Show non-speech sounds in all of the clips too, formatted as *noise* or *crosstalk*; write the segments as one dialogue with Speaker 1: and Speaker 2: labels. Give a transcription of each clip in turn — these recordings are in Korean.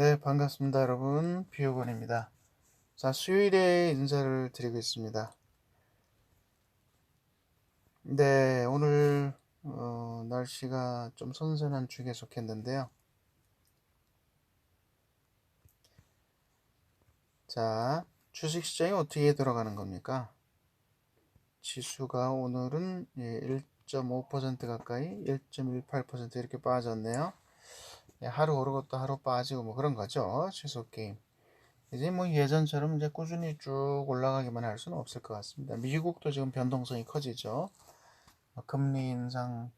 Speaker 1: 네, 반갑습니다, 여러분. 비오건입니다. 자, 수요일에 인사를 드리고 있습니다. 네, 오늘 어, 날씨가 좀 선선한 축에 속했는데요. 자, 주식시장이 어떻게 돌아가는 겁니까? 지수가 오늘은 1.5% 가까이 1.18% 이렇게 빠졌네요. 예, 하루 오르고 또 하루 빠지고 뭐 그런 거죠. 취소 게임. 이제 뭐 예전처럼 이제 꾸준히 쭉 올라가기만 할 수는 없을 것 같습니다. 미국도 지금 변동성이 커지죠. 뭐 금리 인상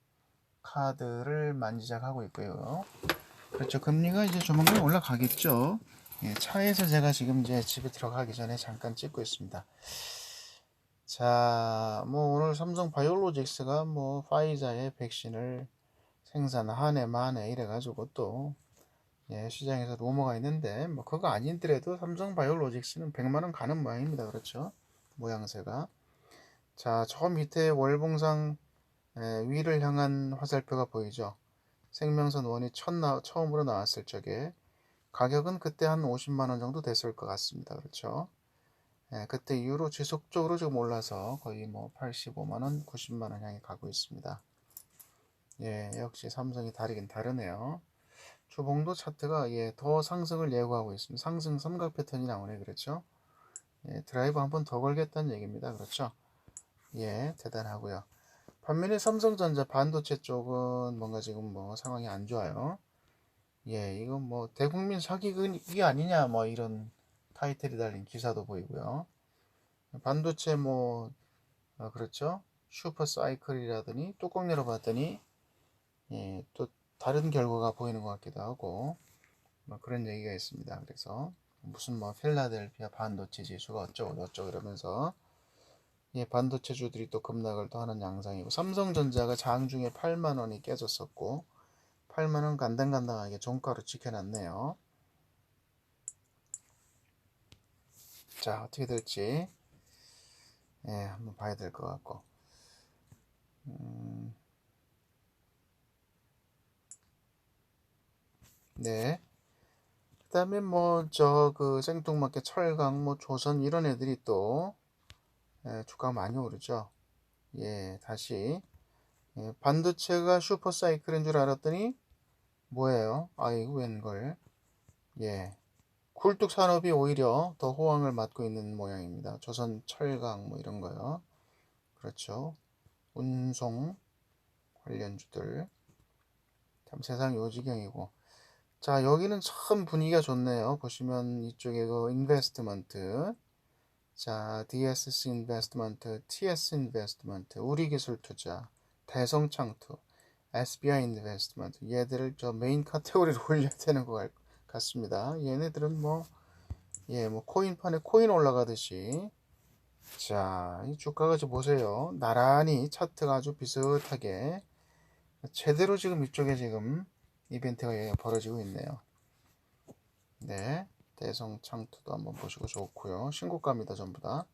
Speaker 1: 카드를 만지작하고 있고요. 그렇죠. 금리가 이제 조만간 올라가겠죠. 예, 차에서 제가 지금 이제 집에 들어가기 전에 잠깐 찍고 있습니다. 자, 뭐 오늘 삼성 바이오로직스가 뭐 파이자의 백신을 생산 한 해 만에 이래가지고 또 예, 시장에서 루머가 있는데 뭐 그거 아니더라도 삼성 바이오로직스는 100만 원 가는 모양입니다. 그렇죠? 모양새가 자, 저 밑에 월봉상 예, 위를 향한 화살표가 보이죠? 생명선 원이 첫 나, 처음으로 나왔을 적에 가격은 그때 한 50만 원 정도 됐을 것 같습니다. 그렇죠? 예, 그때 이후로 지속적으로 지금 올라서 거의 뭐 85만 원, 90만 원 향해 가고 있습니다. 예, 역시 삼성이 다르긴 다르네요. 주봉도 차트가 예, 더 상승을 예고하고 있습니다. 상승 삼각 패턴이 나오네 그렇죠? 예, 드라이브 한 번 더 걸겠다는 얘기입니다. 그렇죠? 예, 대단하고요. 반면에 삼성전자 반도체 쪽은 뭔가 지금 뭐 상황이 안 좋아요. 예, 이건 뭐 대국민 사기극이 아니냐 뭐 이런 타이틀이 달린 기사도 보이고요. 반도체 뭐 어, 그렇죠? 슈퍼 사이클이라더니 뚜껑 열어봤더니 예, 또 다른 결과가 보이는 것 같기도 하고 뭐 그런 얘기가 있습니다. 그래서 무슨 뭐 필라델피아 반도체 지수가 어쩌고 저쩌고 이러면서 예, 반도체주들이 또 급락을 또 하는 양상이고 삼성전자가 장중에 8만 원이 깨졌었고 8만 원 간당간당하게 종가로 지켜놨네요. 자 어떻게 될지 예, 한번 봐야 될 것 같고 음, 네. 그 다음에 뭐 저 그 생뚱맞게 철강 뭐 조선 이런 애들이 또 예, 주가가 많이 오르죠. 예, 다시 예, 반도체가 슈퍼 사이클인 줄 알았더니 뭐예요? 아이고 웬걸. 예. 굴뚝 산업이 오히려 더 호황을 맞고 있는 모양입니다. 조선 철강 뭐 이런 거요. 그렇죠. 운송 관련주들. 참 세상 요지경이고. 자, 여기는 참 분위기가 좋네요. 보시면 이쪽에 그 인베스트먼트. 자, DSC 인베스트먼트, TS 인베스트먼트, 우리 기술 투자, 대성 창투, SBI 인베스트먼트. 얘들을 저 메인 카테고리로 *laughs* 올려야 되는 것 같습니다. 얘네들은 뭐, 예, 뭐 코인판에 코인 올라가듯이. 자, 이 주가가 좀 보세요. 나란히 차트가 아주 비슷하게 제대로 지금 이쪽에 지금 이벤트가 벌어지고 있네요. 네. 대성 창투도 한번 보시고 좋고요. 신고가입니다. 전부 다.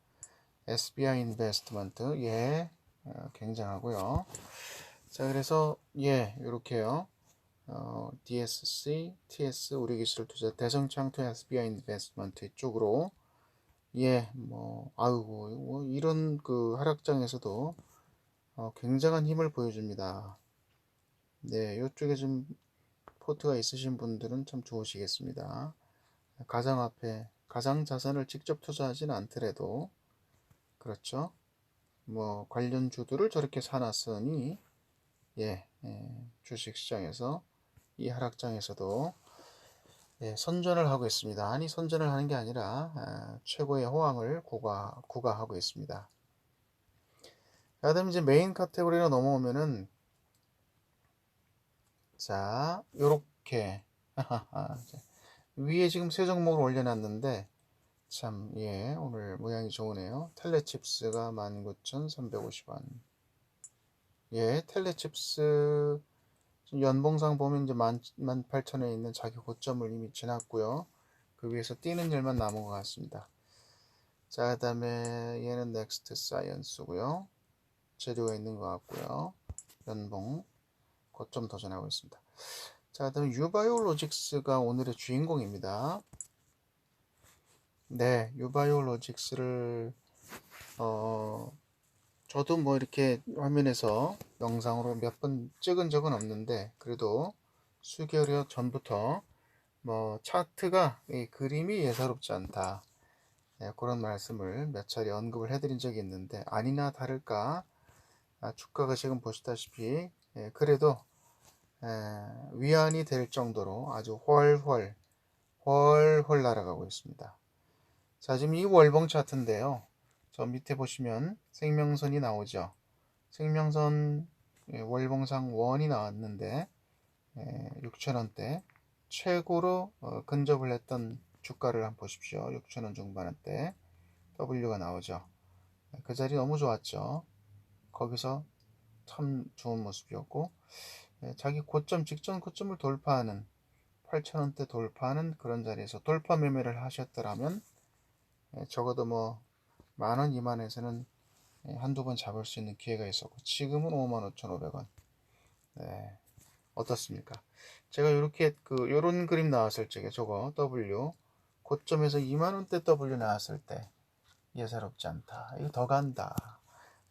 Speaker 1: SBI 인베스트먼트. 예. 어, 굉장하고요. 자, 그래서 예, 이렇게요. 어, DSC, TS 우리 기술 투자 대성 창투 SBI 인베스트먼트 이쪽으로 예, 뭐 아이고 뭐 이런 그 하락장에서도 어, 굉장한 힘을 보여줍니다. 네, 이쪽에 좀 포트가 있으신 분들은 참 좋으시겠습니다. 가상화폐, 가상자산을 직접 투자하지는 않더라도 그렇죠. 뭐 관련 주들을 저렇게 사놨으니 예, 예 주식시장에서 이 하락장에서도 예, 선전을 하고 있습니다. 아니 선전을 하는 게 아니라 아, 최고의 호황을 구가, 구가하고 있습니다. 그다음 이제 메인 카테고리로 넘어오면은 자, 요렇게 위에 지금 세 종목을 올려놨는데 참, 예, 오늘 모양이 좋으네요. 텔레칩스가 19,350원. 예, 텔레칩스 연봉상 보면 이제 18,000원에 있는 자기 고점을 이미 지났고요. 그 위에서 뛰는 일만 남은 것 같습니다. 자, 그 다음에 얘는 넥스트 사이언스고요. 재료가 있는 것 같고요. 연봉 고점 도전하고 있습니다. 자, 그다음 유바이오로직스가 오늘의 주인공입니다. 네, 유바이오로직스를 어 저도 뭐 이렇게 화면에서 영상으로 몇 번 찍은 적은 없는데 그래도 수개월 전부터 뭐 차트가 이 그림이 예사롭지 않다. 네, 그런 말씀을 몇 차례 언급을 해드린 적이 있는데 아니나 다를까 아, 주가가 지금 보시다시피 예, 그래도 에, 위안이 될 정도로 아주 훨훨 훨훨 날아가고 있습니다. 자 지금 이 월봉 차트인데요. 저 밑에 보시면 생명선이 나오죠. 생명선 예, 월봉상 원이 나왔는데 6천원대 최고로 어, 근접을 했던 주가를 한번 보십시오. 6천원 중반대 W가 나오죠. 그 자리 너무 좋았죠. 거기서 참 좋은 모습이었고 예, 자기 고점 직전 고점을 돌파하는 8천원대 돌파하는 그런 자리에서 돌파 매매를 하셨더라면 예, 적어도 뭐 만원, 이만에서는 예, 한두 번 잡을 수 있는 기회가 있었고 지금은 55,500원 네. 어떻습니까? 제가 이렇게 그 요런 그림 나왔을 적에 저거 W 고점에서 2만원대 W 나왔을 때 예사롭지 않다. 이거 더 간다.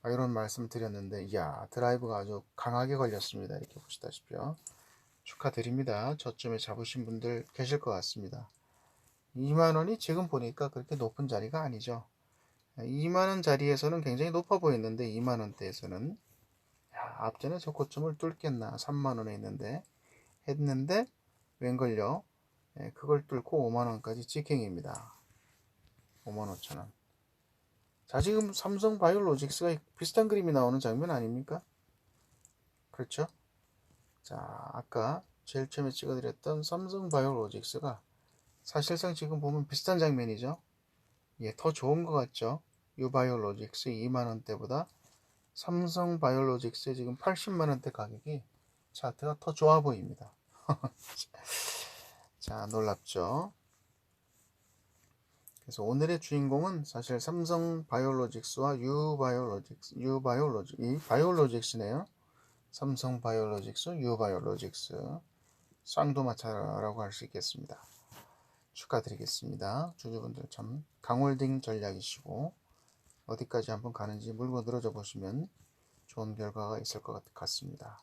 Speaker 1: 이런 말씀 드렸는데 이야 드라이브가 아주 강하게 걸렸습니다. 이렇게 보시다시피요. 축하드립니다. 저점에 잡으신 분들 계실 것 같습니다. 2만원이 지금 보니까 그렇게 높은 자리가 아니죠. 2만원 자리에서는 굉장히 높아 보였는데 2만원대에서는 앞전에 저 고점을 뚫겠나 3만원에 있는데 했는데 웬걸요 예, 그걸 뚫고 5만원까지 직행입니다 5만 5천원 자 지금 삼성 바이오로직스가 비슷한 그림이 나오는 장면 아닙니까 그렇죠 자 아까 제일 처음에 찍어드렸던 삼성 바이오로직스가 사실상 지금 보면 비슷한 장면이죠 예, 더 좋은 것 같죠 유바이오로직스 2만원대보다 삼성 바이오로직스의 지금 80만원대 가격이 차트가 더 좋아 보입니다. *laughs* 자, 놀랍죠? 그래서 오늘의 주인공은 사실 삼성 바이오로직스와 유바이오로직스, 유바이오로직, 이 바이오로직스네요. 삼성 바이오로직스, 유바이오로직스, 쌍도마차라고 할 수 있겠습니다. 축하드리겠습니다. 주주분들 참 강홀딩 전략이시고 어디까지 한번 가는지 물고 늘어져 보시면 좋은 결과가 있을 것 같습니다.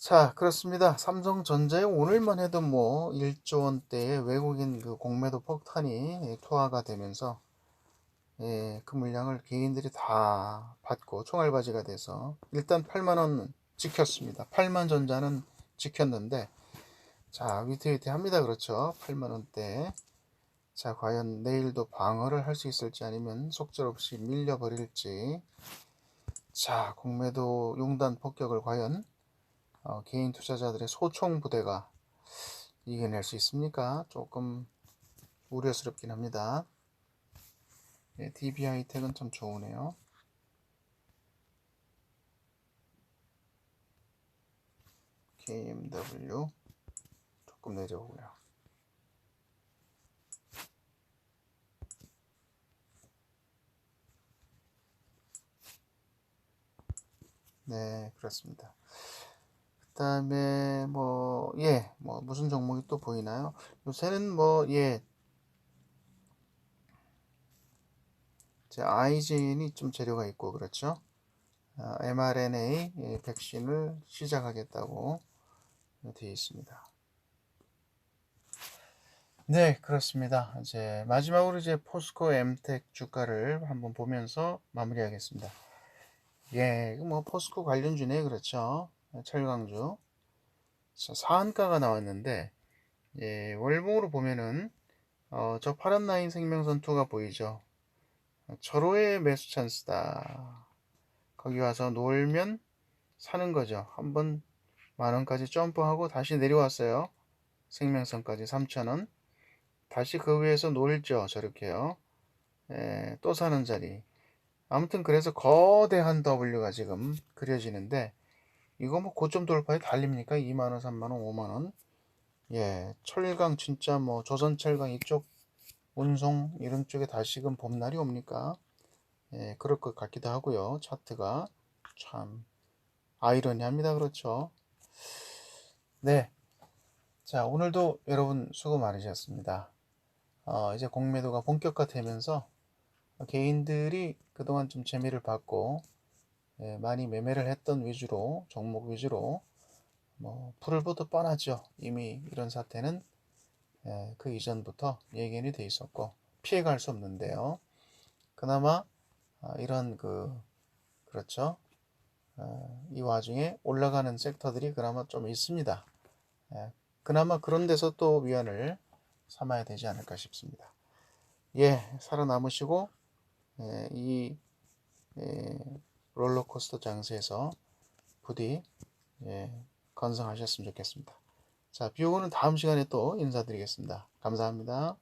Speaker 1: 자, 그렇습니다. 삼성전자의 오늘만 해도 뭐 1조 원대의 외국인 그 공매도 폭탄이 투하가 되면서 예, 그 물량을 개인들이 다 받고 총알바지가 돼서 일단 8만 원 지켰습니다. 8만 전자는 지켰는데 자, 위태위태합니다. 그렇죠. 8만 원대. 자, 과연 내일도 방어를 할 수 있을지 아니면 속절없이 밀려버릴지. 자, 공매도 용단 폭격을 과연 어, 개인 투자자들의 소총 부대가 이겨낼 수 있습니까? 조금 우려스럽긴 합니다. 네, DBI 택은 참 좋으네요. KMW 조금 내려오고요. 네, 그렇습니다. 그 다음에 뭐, 예, 뭐, 무슨 종목이 또 보이나요? 요새는 뭐, 예, 제 아이진이 좀 재료가 있고, 그렇죠? 아, mRNA 예, 백신을 시작하겠다고 되어 있습니다. 네, 그렇습니다. 이제 마지막으로 이제 포스코 엠텍 주가를 한번 보면서 마무리하겠습니다. 예, 뭐 포스코 관련주네 그렇죠. 철강주. 사한가가 나왔는데 예, 월봉으로 보면은 어, 저 파란 라인 생명선 2가 보이죠. 절호의 매수 찬스다. 거기 와서 놀면 사는 거죠. 한번 만원까지 점프하고 다시 내려왔어요. 생명선까지 3천원. 다시 그 위에서 놀죠. 저렇게요. 예, 또 사는 자리. 아무튼 그래서 거대한 W가 지금 그려지는데 이거 뭐 고점 돌파에 달립니까? 2만원, 3만원, 5만원. 예, 철강 진짜 뭐 조선철강 이쪽 운송 이런 쪽에 다시금 봄날이 옵니까? 예, 그럴 것 같기도 하고요. 차트가 참 아이러니합니다. 그렇죠? 네. 자, 오늘도 여러분 수고 많으셨습니다. 어, 이제 공매도가 본격화되면서 개인들이 그동안 좀 재미를 예, 많이 매매를 했던 위주로 종목 위주로 뭐 풀을 보도 뻔하죠. 이미 이런 사태는 예, 그 이전부터 예견이 돼 있었고 피해갈 수 없는데요. 그나마 아, 이런 그 그렇죠. 어, 이 와중에 올라가는 섹터들이 그나마 좀 있습니다. 예, 그나마 그런 데서 또 위안을 삼아야 되지 않을까 싶습니다. 예, 살아남으시고 예, 이 예, 롤러코스터 장세에서 부디 예, 건성하셨으면 좋겠습니다. 자, 비오고는 다음 시간에 또 인사드리겠습니다. 감사합니다.